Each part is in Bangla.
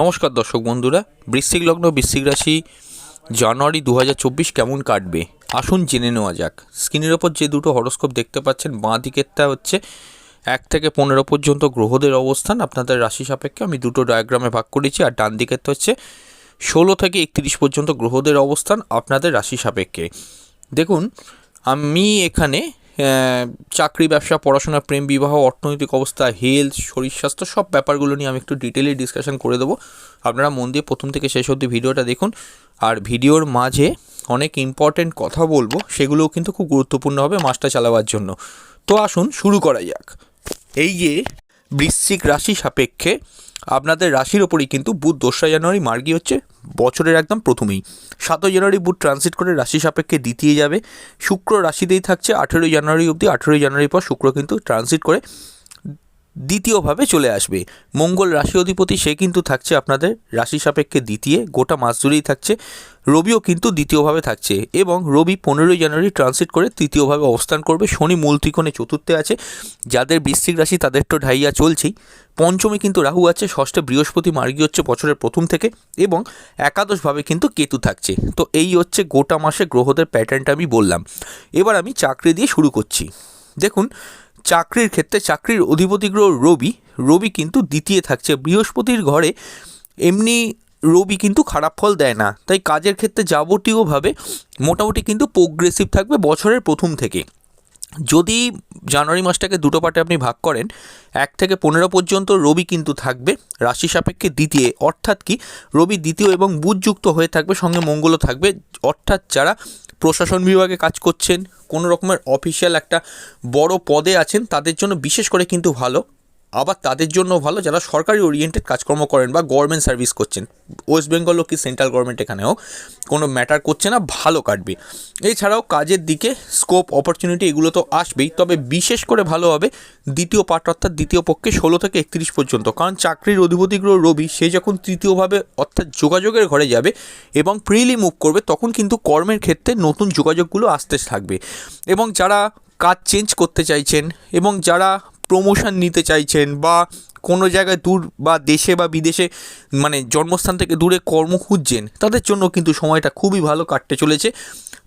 নমস্কার দর্শক বন্ধুরা, বৃশ্চিক লগ্ন, বৃশ্চিক রাশি, জানুয়ারি দু হাজার চব্বিশ কেমন কাটবে? আসুন জেনে নেওয়া যাক। স্ক্রিনের ওপর যে দুটো হরস্কোপ দেখতে পাচ্ছেন, বাঁ দিকেরটা হচ্ছে এক থেকে পনেরো পর্যন্ত গ্রহদের অবস্থান। আপনাদের রাশি সাপেক্ষে আমি দুটো ডায়াগ্রামে ভাগ করেছি, আর ডান দিকেরটা হচ্ছে ষোলো থেকে একত্রিশ পর্যন্ত গ্রহদের অবস্থান আপনাদের রাশি সাপেক্ষে। দেখুন, আমি এখানে চাকরি, ব্যবসা, পড়াশোনা, প্রেম, বিবাহ, অর্থনৈতিক অবস্থা হেলথ শরীর স্বাস্থ্য সব ব্যাপারগুলো নিয়ে আমি একটু ডিটেলে ডিসকাশন করে দেবো। আপনারা মন দিয়ে প্রথম থেকে শেষ অবধি ভিডিওটা দেখুন। আর ভিডিওর মাঝে অনেক ইম্পর্টেন্ট কথা বলব, সেগুলোও কিন্তু খুব গুরুত্বপূর্ণ হবে মাসটা চালাবার জন্য। তো আসুন শুরু করা যাক। এই যে বৃশ্চিক রাশি সাপেক্ষে আপনাদের রাশির ওপরই কিন্তু বুধ দোসরা জানুয়ারি, মার্গী হচ্ছে বছরের একদম প্রথমেই। সাতই জানুয়ারি বুধ ট্রানজিট করে রাশি সাপেক্ষে দ্বিতীয় যাবে। শুক্র রাশিতেই থাকছে, আঠেরোই জানুয়ারি অবধি, আঠেরোই জানুয়ারির পর শুক্র কিন্তু ট্রানজিট করে দ্বিতীয়ভাবে চলে আসবে। মঙ্গল রাশি অধিপতি, সে কিন্তু থাকছে আপনাদের রাশি সাপেক্ষে দ্বিতীয়, গোটা মাস জুড়েই থাকছে। রবিও কিন্তু দ্বিতীয়ভাবে থাকছে এবং রবি পনেরোই জানুয়ারি ট্রানজিট করে তৃতীয়ভাবে অবস্থান করবে। শনি মূল ত্রিকোণে চতুর্থে আছে। যাদের বৃশ্চিক রাশি, তাদের তো ঢাইয়া চলছেই। পঞ্চমে কিন্তু রাহু আছে, ষষ্ঠে বৃহস্পতি, মার্গী হচ্ছে বছরের প্রথম থেকে এবং একাদশভাবে কিন্তু কেতু থাকছে। তো এই হচ্ছে গোটা মাসে গ্রহদের প্যাটার্নটা আমি বললাম। এবার আমি চাকরি দিয়ে শুরু করছি। দেখুন চাকরির ক্ষেত্রে চাকরির অধিপতি গ্রহ রবি রবি কিন্তু দ্বিতীয় থাকছে। বৃহস্পতির ঘরে এমনি রবি কিন্তু খারাপ ফল দেয় না। তাই কাজের ক্ষেত্রে যাবতীয়ভাবে মোটামুটি কিন্তু প্রোগ্রেসিভ থাকবে বছরের প্রথম থেকে। যদি জানুয়ারি মাসটাকে দুটো পার্টে আপনি ভাগ করেন, এক থেকে পনেরো পর্যন্ত রবি কিন্তু থাকবে রাশি সাপেক্ষে দ্বিতীয়। অর্থাৎ কি? রবি দ্বিতীয় এবং বুধযুক্ত হয়ে থাকবে, সঙ্গে মঙ্গলও থাকবে। অর্থাৎ যারা প্রশাসন বিভাগে কাজ করছেন। কোনো রকমের অফিসিয়াল একটা বড় পদে আছেন, তাদের জন্য বিশেষ করে কিন্তু ভালো। আবার তাদের জন্য ভালো যারা সরকারি ওরিয়েন্টেড কাজকর্ম করেন বা গভর্নমেন্ট সার্ভিস করছেন। ওয়েস্ট বেঙ্গল কি সেন্ট্রাল গভর্নমেন্ট এখানে হোক, কোনো ম্যাটার করছে না, ভালো কাটবে। এছাড়াও কাজের দিকে স্কোপ অপরচুনিটি এগুলো তো আসবেই, তবে বিশেষ করে ভালো হবে দ্বিতীয় পার্ট অর্থাৎ দ্বিতীয় পক্ষে ষোলো থেকে একত্রিশ পর্যন্ত। কারণ চাকরির অধিপতি গ্রহ রবি, সে যখন তৃতীয়ভাবে অর্থাৎ যোগাযোগের ঘরে যাবে এবং প্রিলি মুভ করবে, তখন কিন্তু কর্মের ক্ষেত্রে নতুন যোগাযোগগুলো আসতে থাকবে। এবং যারা কাজ চেঞ্জ করতে চাইছেন এবং যারা প্রমোশন নিতে চাইছেন বা কোনো জায়গায় দূর বা দেশে বা বিদেশে মানে জন্মস্থান থেকে দূরে কর্ম খুঁজছেন, তাদের জন্য কিন্তু সময়টা খুবই ভালো কাটতে চলেছে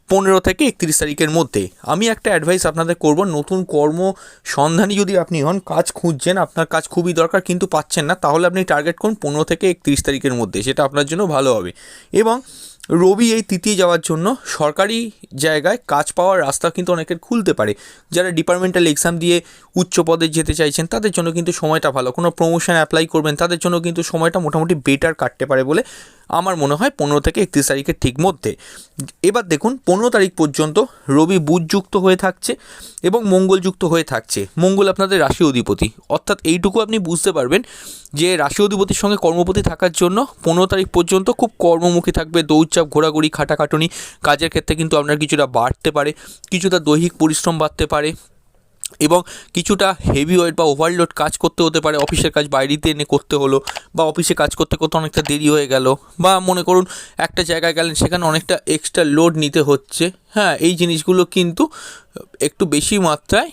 পনেরো থেকে একত্রিশ তারিখের মধ্যে। আমি একটা অ্যাডভাইস আপনাদের করব, নতুন কর্ম সন্ধানী যদি আপনি হন, কাজ খুঁজছেন, আপনার কাজ খুবই দরকার কিন্তু পাচ্ছেন না, তাহলে আপনি টার্গেট করুন পনেরো থেকে একত্রিশ তারিখের মধ্যে, সেটা আপনার জন্য ভালো হবে। এবং রবি এই তিতিয়ে যাওয়ার জন্য সরকারি জায়গায় কাজ পাওয়ার রাস্তা কিন্তু অনেকের খুলতে পারে। যারা ডিপার্টমেন্টাল এক্সাম দিয়ে উচ্চ পদে যেতে চাইছেন, তাদের জন্য কিন্তু সময়টা ভালো। কোনো প্রমোশন অ্যাপ্লাই করবেন, তাদের জন্য কিন্তু সময়টা মোটামুটি বেটার কাটতে পারে বলে আমার মনে হয় পনেরো থেকে একত্রিশ তারিখের ঠিক মধ্যে। এবার দেখুন, পনেরো তারিখ পর্যন্ত রবি বুধযুক্ত হয়ে থাকছে এবং মঙ্গলযুক্ত হয়ে থাকছে। মঙ্গল আপনাদের রাশি অধিপতি। অর্থাৎ এইটুকু আপনি বুঝতে পারবেন যে রাশি অধিপতির সঙ্গে কর্মপতি থাকার জন্য পনেরো তারিখ পর্যন্ত খুব কর্মমুখী থাকবে, দৌড়চাপ, ঘোরাঘুরি, খাটাখাটুনি। কাজের ক্ষেত্রে কিন্তু আপনার কিছুটা বাড়তে পারে, কিছুটা দৈহিক পরিশ্রম বাড়তে পারে। এবং কিছুটা হেভি ওয়েট বা ওভারলোড কাজ করতে হতে পারে। অফিসের কাজ বাইরেতে এনে করতে হলো বা অফিসে কাজ করতে করতে অনেকটা দেরি হয়ে গেল বা মনে করুন একটা জায়গায় গেলেন সেখানে অনেকটা এক্সট্রা লোড নিতে হচ্ছে। হ্যাঁ এই জিনিসগুলো কিন্তু একটু বেশি মাত্রায়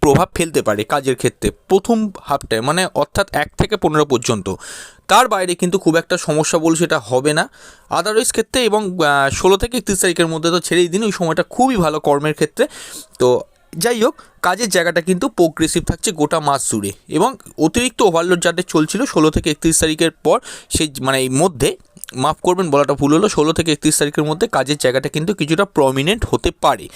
প্রভাব ফেলতে পারে কাজের ক্ষেত্রে প্রথম হাফটায় মানে অর্থাৎ এক থেকে পনেরো পর্যন্ত। তার বাইরে কিন্তু খুব একটা সমস্যা বলে সেটা হবে না। আদারওয়াইজ ক্ষেত্রে এবং ষোলো থেকে একত্রিশ তারিখের মধ্যে তো ছেড়েই দিন, ওই সময়টা খুবই ভালো কর্মের ক্ষেত্রে। তো যাই হোক, কাজের জায়গাটা কিন্তু প্রোগ্রেসিভ থাকছে গোটা মাস জুড়ে এবং অতিরিক্ত ওভারলোড যাদের চলছিল ষোলো থেকে একত্রিশ তারিখের পর সেই মানে এই মধ্যে, মাফ করবেন বলাটা ভুল হলো, ষোলো থেকে একত্রিশ তারিখের মধ্যে কাজের জায়গাটা কিন্তু কিছুটা প্রমিনেন্ট হতে পারে।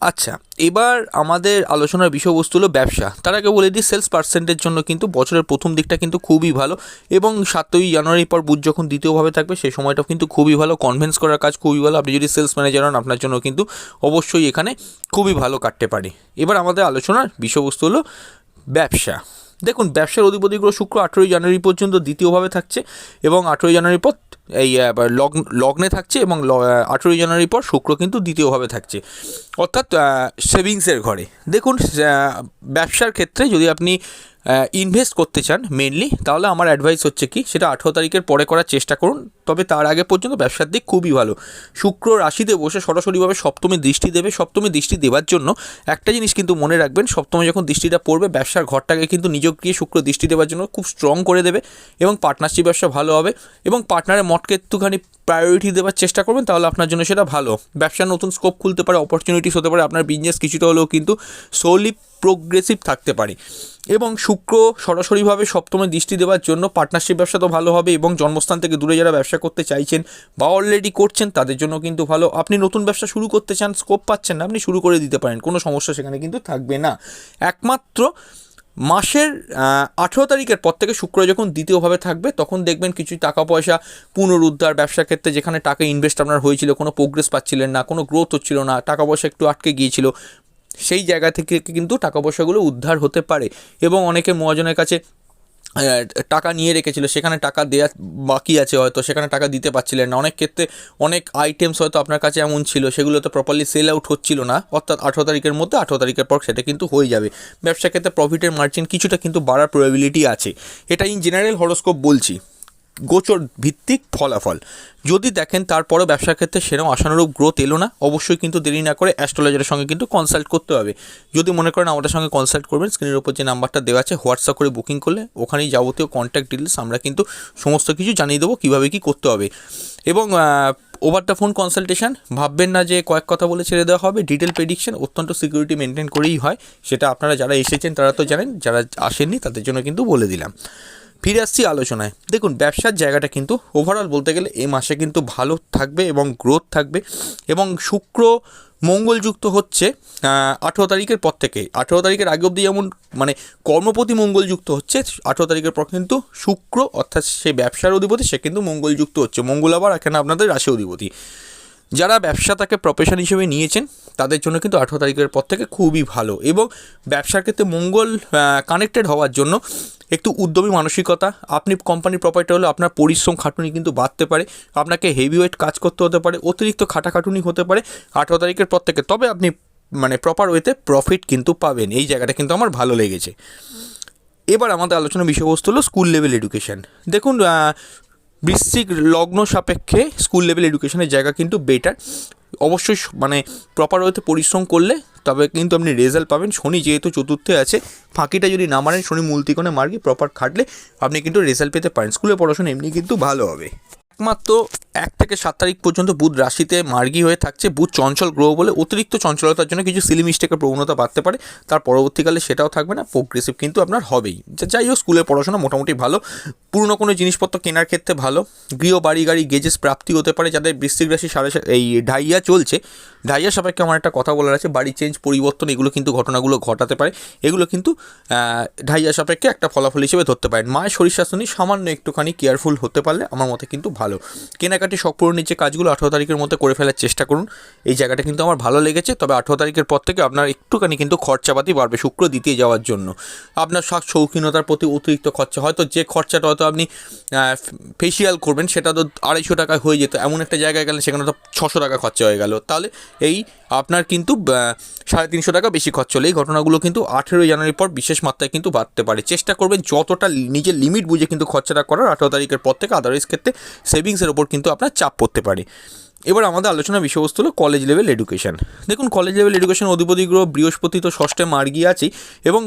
আচ্ছা এবার আমাদের আলোচনার বিষয়বস্তু হলো ব্যবসা। তার আগে বলে দিই সেলস পার্সেন্টের জন্য কিন্তু বছরের প্রথম দিকটা কিন্তু খুবই ভালো এবং সাতই জানুয়ারির পর বুধ যখন দ্বিতীয়ভাবে থাকবে, সেই সময়টাও কিন্তু খুবই ভালো। কনভেন্স করার কাজ খুবই ভালো। আপনি যদি সেলস ম্যানেজার হন, আপনার জন্য কিন্তু অবশ্যই এখানে খুবই ভালো কাটতে পারে। এবার আমাদের আলোচনার বিষয়বস্তু হলো ব্যবসা। দেখুন, ব্যবসার অধিপতি গ্রহ শুক্র আঠেরোই জানুয়ারি পর্যন্ত দ্বিতীয়ভাবে থাকছে এবং আঠেরোই জানুয়ারির পর এই লগ্ন লগ্নে থাকছে এবং আঠেরোই জানুয়ারির পর শুক্র কিন্তু দ্বিতীয়ভাবে থাকছে। অর্থাৎ সেভিংসের ঘরে। দেখুন ব্যবসার ক্ষেত্রে যদি আপনি ইনভেস্ট করতে চান মেনলি তাহলে আমার অ্যাডভাইস হচ্ছে কি, সেটা আঠেরো তারিখের পরে করার চেষ্টা করুন, তবে তার আগে পর্যন্ত ব্যবসার দিক খুবই ভালো। শুক্র রাশিতে বসে সরাসরিভাবে সপ্তমী দৃষ্টি দেবে, সপ্তমী দৃষ্টি দেওয়ার জন্য একটা জিনিস কিন্তু মনে রাখবেন, সপ্তমে যখন দৃষ্টিটা পড়বে, ব্যবসার ঘরটাকে কিন্তু নিজক্রিয় শুক্র দৃষ্টি দেওয়ার জন্য খুব স্ট্রং করে দেবে এবং পার্টনারশিপ ব্যবসা ভালো হবে এবং পার্টনারের মতকে একটুখানি প্রায়োরিটি দেওয়ার চেষ্টা করবেন, তাহলে আপনার জন্য সেটা ভালো। ব্যবসার নতুন স্কোপ খুলতে পারে অপরচুনিটিস হতে পারে, আপনার বিজনেস কিছুটা হলেও কিন্তু সোলি প্রোগ্রেসিভ থাকতে পারে। এবং শুক্র সরাসরিভাবে সপ্তমে দৃষ্টি দেওয়ার জন্য পার্টনারশিপ ব্যবসা তো ভালো হবে এবং জন্মস্থান থেকে দূরে যারা ব্যবসা করতে চাইছেন বা অলরেডি করছেন, তাদের জন্য কিন্তু ভালো। আপনি নতুন ব্যবসা শুরু করতে চান স্কোপ পাচ্ছেন না, আপনি শুরু করে দিতে পারেন, কোনো সমস্যা সেখানে কিন্তু থাকবে না। একমাত্র মাসের আঠেরো তারিখের পর থেকে শুক্র যখন দ্বিতীয়ভাবে থাকবে, তখন দেখবেন কিছু টাকা পয়সা পুনরুদ্ধার ব্যবসার ক্ষেত্রে যেখানে টাকা ইনভেস্ট আপনার হয়েছিল, কোনো প্রোগ্রেস পাচ্ছিলেন না, কোনো গ্রোথ হচ্ছিল না টাকা পয়সা একটু আটকে গিয়েছিল, সেই জায়গা থেকে কিন্তু টাকা পয়সাগুলো উদ্ধার হতে পারে। এবং অনেকে মহাজনের কাছে টাকা নিয়ে রেখেছিল, সেখানে টাকা দেওয়া বাকি আছে হয়তো, সেখানে টাকা দিতে পারছিলেন না। অনেক ক্ষেত্রে অনেক আইটেমস হয়তো আপনার কাছে এমন ছিল, সেগুলো তো প্রপারলি সেল আউট হচ্ছিল না, অর্থাৎ আঠেরো তারিখের মধ্যে, আঠেরো তারিখের পর সেটা কিন্তু হয়ে যাবে। ব্যবসা ক্ষেত্রে প্রফিটের মার্জিন কিছুটা কিন্তু বাড়ার প্রবাবিলিটি আছে। এটা ইন জেনারেল হরস্কোপ বলছি। গোচর ভিত্তিক ফলাফল। যদি দেখেন তারপরও ব্যবসার ক্ষেত্রে সেরকম আশানুরূপ গ্রোথ এলো না, অবশ্যই কিন্তু দেরি না করে অ্যাস্ট্রোলজারের সঙ্গে কিন্তু কনসাল্ট করতে হবে। যদি মনে করেন আমাদের সঙ্গে কনসাল্ট করবেন স্ক্রিনের উপর যে নাম্বারটা দেওয়া আছে, হোয়াটসঅ্যাপ করে বুকিং করলে ওখানেই যাবতীয় কন্ট্যাক্ট ডিটেলস আমরা কিন্তু সমস্ত কিছু জানিয়ে দেবো, কীভাবে কী করতে হবে। এবং ওভার দ্য ফোন কনসালটেশন ভাববেন না যে কয়েক কথা বলে ছেড়ে দেওয়া হবে ডিটেল প্রেডিকশন অত্যন্ত সিকিউরিটি মেনটেন করেই হয়। সেটা আপনারা যারা এসেছেন তারা তো জানেন, যারা আসেননি তাদের জন্য কিন্তু বলে দিলাম। ফিরে আসছি আলোচনায়। দেখুন, ব্যবসার জায়গাটা কিন্তু ওভারঅল বলতে গেলে এ মাসে কিন্তু ভালো থাকবে এবং গ্রোথ থাকবে এবং শুক্র মঙ্গলযুক্ত হচ্ছে আঠেরো তারিখের পর থেকে আঠেরো তারিখের আগে অবধি যেমন মানে কর্মপতি মঙ্গলযুক্ত হচ্ছে, আঠেরো তারিখের পর কিন্তু শুক্র, অর্থাৎ সে ব্যবসার অধিপতি, সে কিন্তু মঙ্গলযুক্ত হচ্ছে। মঙ্গল আবার এখানে আপনাদের রাশি অধিপতি। যারা ব্যবসাটাকে প্রফেশন হিসেবে নিয়েছেন, তাদের জন্য কিন্তু আঠেরো তারিখের পর থেকে খুবই ভালো এবং ব্যবসার ক্ষেত্রে মঙ্গল কানেক্টেড হওয়ার জন্য একটু উদ্যমী মানসিকতা, আপনি কোম্পানির প্রপার্টি হলে আপনার পরিশ্রম খাটুনি কিন্তু বাড়তে পারে, আপনাকে হেভি ওয়েট কাজ করতে হতে পারে, অতিরিক্ত খাটাখাটুনি হতে পারে আঠেরো তারিখের পর থেকে, তবে আপনি মানে প্রপার ওয়েতে প্রফিট কিন্তু পাবেন, এই জায়গাটা কিন্তু আমার ভালো লেগেছে। এবার আমাদের আলোচনার বিষয়বস্তু হলো স্কুল লেভেল এডুকেশন দেখুন বৃশ্চিক লগ্ন সাপেক্ষে স্কুল লেভেল এডুকেশনের জায়গা কিন্তু বেটার অবশ্যই মানে প্রপার ওয়েতে পরিশ্রম করলে তবে কিন্তু আপনি রেজাল্ট পাবেন। শনি যেহেতু চতুর্থে আছে, ফাঁকিটা যদি না মারেন, শনি মূলতিকোণে মার্গে প্রপার খাটলে আপনি কিন্তু রেজাল্ট পেতে পারেন। স্কুলে পড়াশোনা এমনি কিন্তু ভালো হবে। একমাত্র এক থেকে সাত তারিখ পর্যন্ত বুধ রাশিতে মার্গী হয়ে থাকছে। বুধ চঞ্চল গ্রহ বলে অতিরিক্ত চঞ্চলতার জন্য কিছু সিলি মিস্টেকের প্রবণতা বাড়তে পারে। তার পরবর্তীকালে সেটাও থাকবে না প্রোগ্রেসিভ কিন্তু আপনার হবেই। যাই হোক স্কুলের পড়াশোনা মোটামুটি ভালো। পুরনো কোনো জিনিসপত্র কেনার ক্ষেত্রে ভালো। গৃহ, বাড়ি, গাড়ি গেজেস প্রাপ্তি হতে পারে। যাদের বৃশ্চিক রাশি সাড়ে এই ঢাইয়া চলছে, ঢাইয়া সাপেক্ষে আমার একটা কথা বলার আছে, বাড়ি চেঞ্জ পরিবর্তন, এগুলো কিন্তু ঘটনাগুলো ঘটাতে পারে। এগুলো কিন্তু ঢাইয়া সাপেক্ষে একটা ফলাফল হিসেবে ধরতে পারেন। মায়ের শরীর স্বাস্থ্য নিয়ে সামান্য একটুখানি কেয়ারফুল হতে পারলে আমার মতে কিন্তু ভালো। কেনাকাটি শখ পূরণের যে কাজগুলো আঠেরো তারিখের মধ্যে করে ফেলার চেষ্টা করুন। এই জায়গাটা কিন্তু আমার ভালো লেগেছে, তবে আঠেরো তারিখের পর থেকে আপনার একটুখানি কিন্তু খরচাপাতি বাড়বে শুক্র দ্বিতীয় যাওয়ার জন্য। আপনার শখ শৌখিনতার প্রতি অতিরিক্ত খরচা, হয়তো যে খরচাটা হয়তো আপনি ফেসিয়াল করবেন, সেটা তো আড়াইশো টাকা হয়ে যেত, এমন একটা জায়গায় গেলেন, সেখানে তো ছশো টাকা খরচা হয়ে গেল। তাহলে এই আপনার কিন্তু সাড়ে তিনশো টাকা বেশি খরচ হলে এই ঘটনাগুলো কিন্তু আঠেরোই জানুয়ারির পর বিশেষ মাত্রায় কিন্তু বাড়তে পারে। চেষ্টা করবেন যতটা নিজের লিমিট বুঝে কিন্তু খরচাটা করার। আঠেরো তারিখের পর থেকে আদারওয়াইজ ক্ষেত্রে সেভিংসের ওপর কিন্তু আপনার চাপ পড়তে পারে। এবার আমাদের আলোচনার বিষয়বস্তু হলো কলেজ লেভেল এডুকেশন দেখুন কলেজ লেভেল এডুকেশন অধিপতি গ্রহ বৃহস্পতি তো ষষ্ঠে মার্গি আছেই এবং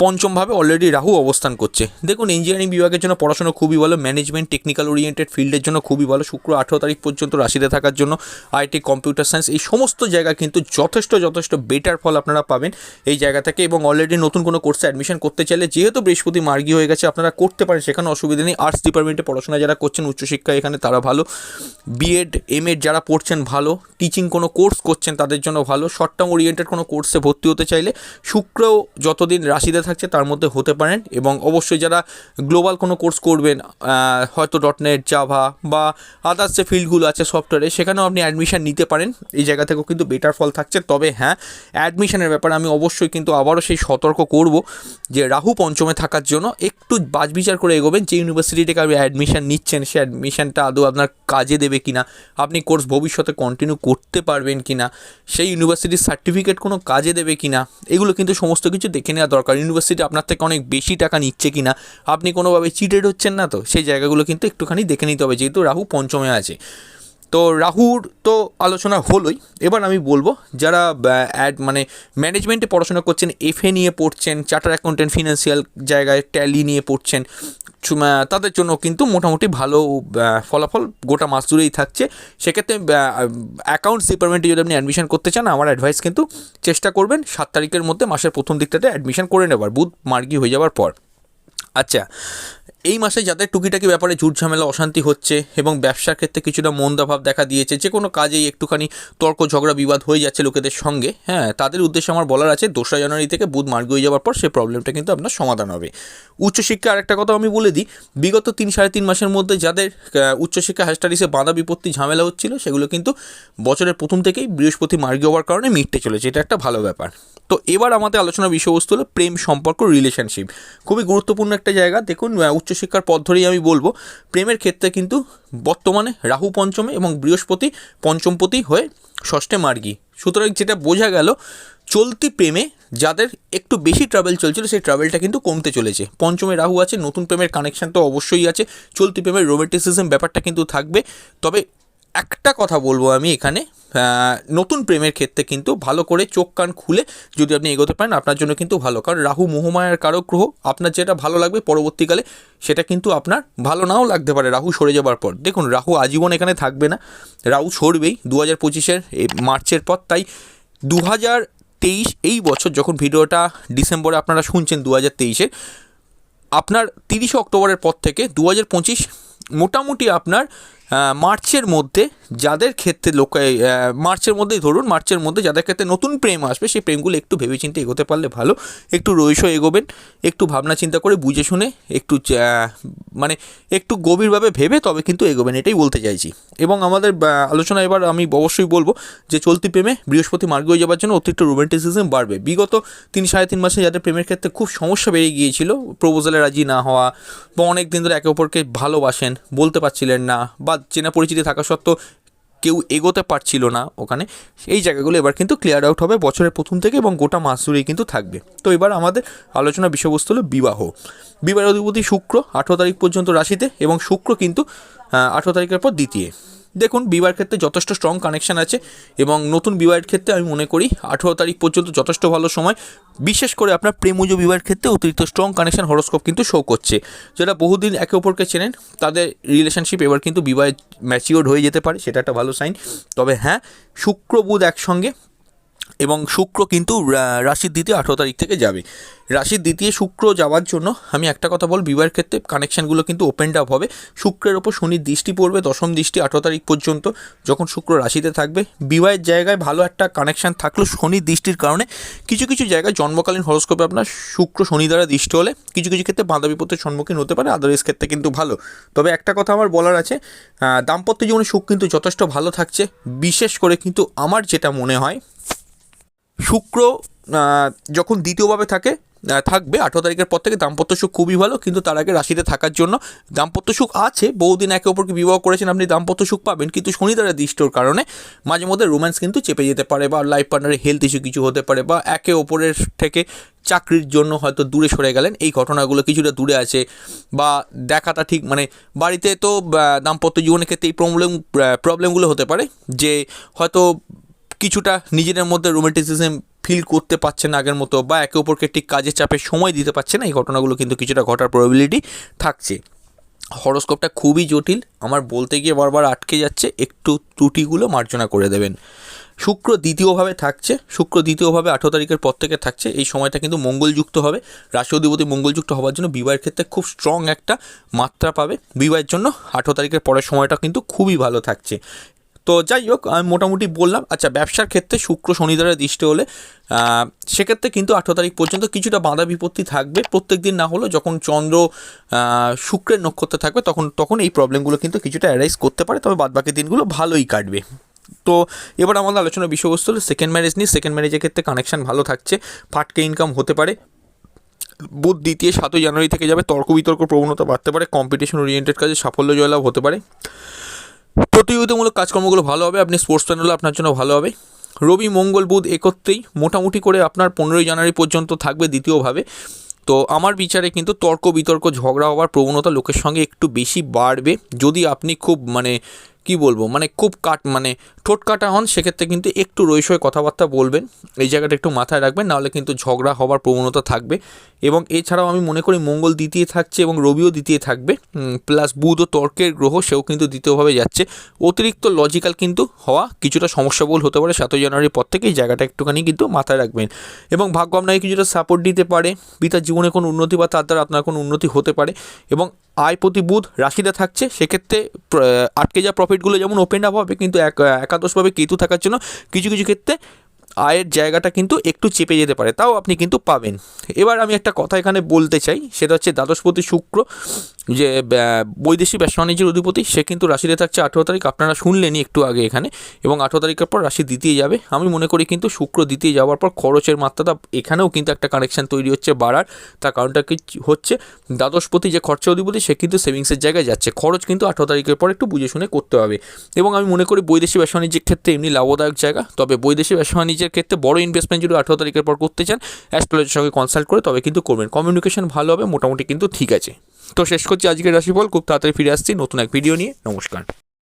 পঞ্চমভাবে অলরেডি রাহু অবস্থান করছে। দেখুন ইঞ্জিনিয়ারিং বিভাগের জন্য পড়াশোনা খুবই ভালো ম্যানেজমেন্ট টেকনিক্যাল ওরিয়েন্টেড ফিল্ডের জন্য খুবই ভালো, শুক্র আঠেরো তারিখ পর্যন্ত রাশিতে থাকার জন্য আইটি কম্পিউটার সায়েন্স এই সমস্ত জায়গা কিন্তু যথেষ্ট যথেষ্ট বেটার ফল আপনারা পাবেন এই জায়গা থেকে এবং অলরেডি নতুন কোনো কোর্সে অ্যাডমিশন করতে চাইলে, যেহেতু বৃহস্পতি মার্গি হয়ে গেছে, আপনারা করতে পারেন, সেখানে অসুবিধা নেই। আর্টস ডিপার্টমেন্টে পড়াশোনা যারা করছেন, উচ্চশিক্ষা এখানে তারা ভালো। বিএড এম এমএড যারা পড়ছেন ভালো টিচিং কোনো কোর্স করছেন তাদের জন্য ভালো শর্ট টার্ম ওরিয়েন্টেড কোনো কোর্সে ভর্তি হতে চাইলে শুক্র যতদিন রাশিতে থাকছে তার মধ্যে হতে পারেন এবং অবশ্যই যারা গ্লোবাল কোনো কোর্স করবেন হয়তো. ডট নেট জাভা বা আদার্স যে ফিল্ডগুলো আছে সফটওয়্যারে সেখানেও আপনি অ্যাডমিশান নিতে পারেন। এই জায়গা থেকেও কিন্তু বেটার ফল থাকছে। তবে হ্যাঁ অ্যাডমিশনের ব্যাপারে আমি অবশ্যই কিন্তু আবারও সেই সতর্ক করব যে রাহু পঞ্চমে থাকার জন্য একটু বাজবিচার করে এগোবেন। যে ইউনিভার্সিটি থেকে আপনি অ্যাডমিশান নিচ্ছেন, সে অ্যাডমিশানটা আদৌ আপনার কাজে দেবে কি না আপনি কোর্স ভবিষ্যতে কন্টিনিউ করতে পারবেন কি না সেই ইউনিভার্সিটির সার্টিফিকেট কোনো কাজে দেবে কি না এগুলো কিন্তু সমস্ত কিছু দেখে নেওয়া দরকার। ইউনিভার্সিটি আপনার থেকে অনেক বেশি টাকা নিচ্ছে কি না আপনি কোনোভাবে চিটেড হচ্ছেন না তো, সেই জায়গাগুলো কিন্তু একটুখানি দেখে নিতে হবে, যেহেতু রাহু পঞ্চমে আছে। তো রাহুর তো আলোচনা হলোই। এবার আমি বলব, যারা অ্যাড মানে ম্যানেজমেন্টে পড়াশোনা করছেন এফএ নিয়ে পড়ছেন চার্টার অ্যাকাউন্টেন্ট ফিনান্সিয়াল জায়গায় ট্যালি নিয়ে পড়ছেন তাদের জন্য কিন্তু মোটামুটি ভালো ফলাফল গোটা মাস জুড়েই থাকছে। সেক্ষেত্রে অ্যাকাউন্টস ডিপার্টমেন্টে যদি আপনি অ্যাডমিশন করতে চান, আমার অ্যাডভাইস কিন্তু চেষ্টা করবেন, সাত তারিখের মধ্যে মাসের প্রথম দিকটাতে অ্যাডমিশন করে নেবার, বুধ মার্গি হয়ে যাওয়ার পর। আচ্ছা এই মাসে যাদের টুকিটাকি ব্যাপারে ঝুট ঝামেলা অশান্তি হচ্ছে এবং ব্যবসার ক্ষেত্রে কিছুটা মন্দাভাব দেখা দিয়েছে যে কোনো কাজেই একটুখানি তর্ক ঝগড়া বিবাদ হয়ে যাচ্ছে লোকেদের সঙ্গে হ্যাঁ তাদের উদ্দেশ্যে আমার বলার আছে দোসরা জানুয়ারি থেকে বুধ মার্গ হয়ে যাওয়ার পর সেই প্রবলেমটা কিন্তু আপনার সমাধান হবে। উচ্চশিক্ষা আরেকটা কথা আমি বলে দিই বিগত তিন সাড়ে তিন মাসের মধ্যে যাদের উচ্চশিক্ষা হ্যাস্টারিসে বাধা বিপত্তি ঝামেলা হচ্ছিল সেগুলো কিন্তু বছরের প্রথম থেকেই বৃহস্পতি মার্গে হওয়ার কারণে মিটতে চলেছে এটা একটা ভালো ব্যাপার। তো এবার আমাদের আলোচনার বিষয়বস্তু হলো প্রেম সম্পর্ক রিলেশনশিপ খুবই গুরুত্বপূর্ণ একটা জায়গা দেখুন আহ, উচ্চশিক্ষার পথ ধরেই আমি বলব, প্রেমের ক্ষেত্রে কিন্তু বর্তমানে রাহু পঞ্চমে এবং বৃহস্পতি পঞ্চমপতি হয়ে ষষ্ঠে মার্গী। সুতরাং যেটা বোঝা গেল, চলতি প্রেমে যাদের একটু বেশি ট্রাভেল চলছিল, সেই ট্রাভেলটা কিন্তু কমতে চলেছে। পঞ্চমে রাহু আছে, নতুন প্রেমের কানেকশান তো অবশ্যই আছে, চলতি প্রেমের রোমান্টিসিজম ব্যাপারটা কিন্তু থাকবে। তবে একটা কথা বলব আমি এখানে। নতুন প্রেমের ক্ষেত্রে কিন্তু ভালো করে চোখ কান খুলে যদি আপনি এগোতে পারেন, আপনার জন্য কিন্তু ভালো। কারণ রাহু মোহমায়ার কারক গ্রহ, আপনার যেটা ভালো লাগবে পরবর্তীকালে সেটা কিন্তু আপনার ভালো নাও লাগতে পারে, রাহু সরে যাবার পর। দেখুন, রাহু আজীবন এখানে থাকবে না, রাহু সরবেই দু হাজার পঁচিশের মার্চের পর। তাই দু হাজার তেইশ এই বছর যখন ভিডিওটা ডিসেম্বরে আপনারা শুনছেন দু হাজার তেইশের, আপনার তিরিশে অক্টোবরের পর থেকে দু হাজার পঁচিশ মোটামুটি আপনার মার্চের মধ্যে যাদের ক্ষেত্রে লোক মার্চের মধ্যেই ধরুন, মার্চের মধ্যে যাদের ক্ষেত্রে নতুন প্রেম আসবে, সেই প্রেমগুলো একটু ভেবেচিন্তে এগোতে পারলে ভালো। একটু রইস এগোবেন, একটু ভাবনা চিন্তা করে বুঝে শুনে, একটু মানে একটু গভীরভাবে ভেবে তবে কিন্তু এগোবেন, এটাই বলতে চাইছি। এবং আমাদের আলোচনা এবার আমি অবশ্যই বলব যে চলতি প্রেমে বৃহস্পতি মার্গ হয়ে যাওয়ার জন্য অতিরিক্ত রোমান্টিসিজম বাড়বে। বিগত তিন সাড়ে তিন মাসে যাদের প্রেমের ক্ষেত্রে খুব সমস্যা বেড়ে গিয়েছিল প্রপোজালে রাজি না হওয়া বা অনেক দিন ধরে একে অপরকে ভালোবাসেন, বলতে পারছিলেন না বা চেনা পরিচিতি থাকা সত্ত্বেও কেউ এগোতে পারছিল না ওখানে। এই জায়গাগুলো এবার কিন্তু ক্লিয়ার আউট হবে বছরের প্রথম থেকে এবং গোটা মাস জুড়েই কিন্তু থাকবে। তো এবার আমাদের আলোচনা বিষয়বস্তু হলো বিবাহ। বিবাহ অধিপতি শুক্র আঠেরো তারিখ পর্যন্ত রাশিতে এবং শুক্র কিন্তু আঠেরো তারিখের পর দ্বিতীয়। দেখুন বিবাহের ক্ষেত্রে যথেষ্ট স্ট্রং কানেকশান আছে এবং নতুন বিবাহের ক্ষেত্রে আমি মনে করি আঠেরো তারিখ পর্যন্ত যথেষ্ট ভালো সময়। বিশেষ করে আপনার প্রেমজ বিবাহের ক্ষেত্রে অতিরিক্ত স্ট্রং কানেকশান হরস্কোপ কিন্তু শো করছে। যারা বহুদিন একে অপরকে চেনেন, তাদের রিলেশনশিপ এবার কিন্তু বিবাহে ম্যাচিওর্ড হয়ে যেতে পারে, সেটা একটা ভালো সাইন তবে হ্যাঁ শুক্র বুধ একসঙ্গে এবং শুক্র কিন্তু রাশির দ্বিতীয় আঠেরো তারিখ থেকে যাবে। রাশির দ্বিতীয় শুক্র যাওয়ার জন্য আমি একটা কথা বল বিবাহের ক্ষেত্রে কানেকশানগুলো কিন্তু ওপেন আপ হবে। শুক্রের ওপর শনির দৃষ্টি পড়বে দশম দৃষ্টি আঠেরো তারিখ পর্যন্ত, যখন শুক্র রাশিতে থাকবে। বিবাহের জায়গায় ভালো একটা কানেকশান থাকলেও শনির দৃষ্টির কারণে কিছু কিছু জায়গায় জন্মকালীন হরস্কোপে আপনার শুক্র শনি দ্বারা দৃষ্টি হলে কিছু কিছু ক্ষেত্রে বাধা বিপত্তির সম্মুখীন হতে পারে আদারওয়াইজ ক্ষেত্রে কিন্তু ভালো। তবে একটা কথা আমার বলার আছে দাম্পত্য জীবনে সুখ কিন্তু যথেষ্ট ভালো থাকছে। বিশেষ করে কিন্তু আমার যেটা মনে হয় শুক্র যখন দ্বিতীয়ভাবে থাকে থাকবে, আঠেরো তারিখের পর থেকে দাম্পত্য সুখ খুবই ভালো, কিন্তু তার আগে রাশিতে থাকার জন্য দাম্পত্য সুখ আছে, বহুদিন একে অপরকে বিবাহ করেছেন, আপনি দাম্পত্য সুখ পাবেন, কিন্তু শনি দ্বারা দৃষ্টর কারণে মাঝে মধ্যে রোম্যান্স কিন্তু চেপে যেতে পারে, বা লাইফ পার্টনারের হেলথ ইস্যু কিছু হতে পারে, বা একে অপরের থেকে চাকরির জন্য হয়তো দূরে সরে গেলেন, এই ঘটনাগুলো কিছুটা দূরে আছে, বা দেখাটা ঠিক মানে বাড়িতে তো দাম্পত্য জীবনের ক্ষেত্রে এই প্রবলেম প্রবলেমগুলো হতে পারে, যে হয়তো কিছুটা নিজেদের মধ্যে রোমান্টিসিজম ফিল করতে পারছে না আগের মতো বা একে অপরকে ঠিক কাজের চাপে সময় দিতে পারছে না, এই ঘটনাগুলো কিন্তু কিছুটা ঘটার প্রবাবিলিটি থাকছে। হরস্কোপটা খুবই জটিল, আমার বলতে গিয়ে বারবার আটকে যাচ্ছে, একটু ত্রুটিগুলো মার্জনা করে দেবেন। শুক্র দ্বিতীয়ভাবে থাকছে, শুক্র দ্বিতীয়ভাবে আঠেরো তারিখের পর থেকে থাকছে, এই সময়টা কিন্তু মঙ্গলযুক্ত হবে। রাশি অধিপতি মঙ্গলযুক্ত হওয়ার জন্য বিবাহের ক্ষেত্রে খুব স্ট্রং একটা মাত্রা পাবে। বিবাহের জন্য আঠেরো তারিখের পরের সময়টা কিন্তু খুবই ভালো থাকছে। তো যাই হোক আমি মোটামুটি বললাম আচ্ছা ব্যবসার ক্ষেত্রে শুক্র শনি দ্বারা দৃষ্টি হলে সেক্ষেত্রে কিন্তু আঠেরো তারিখ পর্যন্ত কিছুটা বাধা বিপত্তি থাকবে। প্রত্যেক দিন না হলেও যখন চন্দ্র শুক্রের নক্ষত্রে থাকবে, তখন তখন এই প্রবলেমগুলো কিন্তু কিছুটা অ্যারাইজ করতে পারে। তবে বাদবাকি দিনগুলো ভালোই কাটবে। তো এবার আমাদের আলোচনার বিষয়বস্তু হলো সেকেন্ড ম্যারেজ নিয়ে। সেকেন্ড ম্যারেজের ক্ষেত্রে কানেকশান ভালো থাকছে, ফাটকে ইনকাম হতে পারে। বুধ দ্বিতীয়, সাতই জানুয়ারি থেকে যাবে। তর্ক বিতর্ক প্রবণতা বাড়তে পারে। কম্পিটিশন ওরিয়েন্টেড কাজে সাফল্য জয়লাভ হতে পারে। প্রতিযোগিতামূলক কাজকর্মগুলো ভালো হবে, আপনি স্পোর্টস চ্যানেলও আপনার জন্য ভালো হবে। রবি, মঙ্গল, বুধ একত্রেই মোটামুটি করে আপনার পনেরোই জানুয়ারি পর্যন্ত থাকবে দ্বিতীয়ভাবে। তো আমার বিচারে কিন্তু তর্ক বিতর্ক ঝগড়া হওয়ার প্রবণতা লোকের সঙ্গে একটু বেশি বাড়বে। যদি আপনি খুব মানে কি বলব? মানে খুব কাট মানে ঠোঁট কাটা হন, সেক্ষেত্রে কিন্তু একটু রইসই কথাবার্তা বলবেন। এই জায়গাটা একটু মাথায় রাখবেন, নাহলে কিন্তু ঝগড়া হওয়ার প্রবণতা থাকবে। এবং এছাড়াও আমি মনে করি মঙ্গল দ্বিতীয় থাকছে এবং রবিও দ্বিতীয় থাকবে। প্লাস বুধ ও তর্কের গ্রহ, সেও কিন্তু দ্বিতীয়ভাবে যাচ্ছে। অতিরিক্ত লজিক্যাল কিন্তু হওয়া কিছুটা সমস্যাবহুল হতে পারে সাতই জানুয়ারির পর থেকে, এই জায়গাটা একটুখানি কিন্তু মাথায় রাখবেন। এবং ভাগ্য আপনাকে কিছুটা সাপোর্ট দিতে পারে। পিতার জীবনে কোনো উন্নতি বা তার দ্বারা আপনার কোনো উন্নতি হতে পারে। এবং আয় প্রতি বুধ রাশিতে থাকছে, সেক্ষেত্রে আটকে যাওয়া প্রফিটগুলো যেমন ওপেন আপ হবে, কিন্তু এক, একাদশভাবে কেতু থাকার জন্য কিছু কিছু ক্ষেত্রে আয়ের জায়গাটা কিন্তু একটু চেপে যেতে পারে, তাও আপনি কিন্তু পাবেন। এবার আমি একটা কথা এখানে বলতে চাই, সেটা হচ্ছে দ্বাদশপতি শুক্র, যে বৈদেশিক ব্যবসা বাণিজ্যের অধিপতি, সে কিন্তু রাশিতে থাকছে আঠেরো তারিখ, আপনারা শুনলেনই একটু আগে এখানে, এবং আঠেরো তারিখের পর রাশি দ্বিতীয় যাবে। আমি মনে করি কিন্তু শুক্র দ্বিতীয় যাওয়ার পর খরচের মাত্রাটা এখানেও কিন্তু একটা কানেকশান তৈরি হচ্ছে বাড়ার, তার কারণটা কি হচ্ছে, দ্বাদশপতি যে খরচা অধিপতি, সে কিন্তু সেভিংসের জায়গায় যাচ্ছে। খরচ কিন্তু আঠেরো তারিখের পর একটু বুঝে শুনে করতে হবে। এবং আমি মনে করি বৈদেশিক ব্যবসা বাণিজ্যের ক্ষেত্রে এমনি লাভদায়ক জায়গা, তবে বৈদেশিক ব্যবসা বাণিজ্যের ক্ষেত্রে বড় ইনভেস্টমেন্ট যদি আঠেরো তারিখের পর করতে চান অ্যাস্ট্রোলজির সঙ্গে কনসাল্ট করে তবে কিন্তু করবেন। কমিউনিকেশন ভালো হবে, মোটামুটি কিন্তু ঠিক আছে। তো শেষ করছি আজকের রাশিফল, খুব তাড়াতাড়ি ফিরে আসছি নতুন এক ভিডিও নিয়ে। নমস্কার।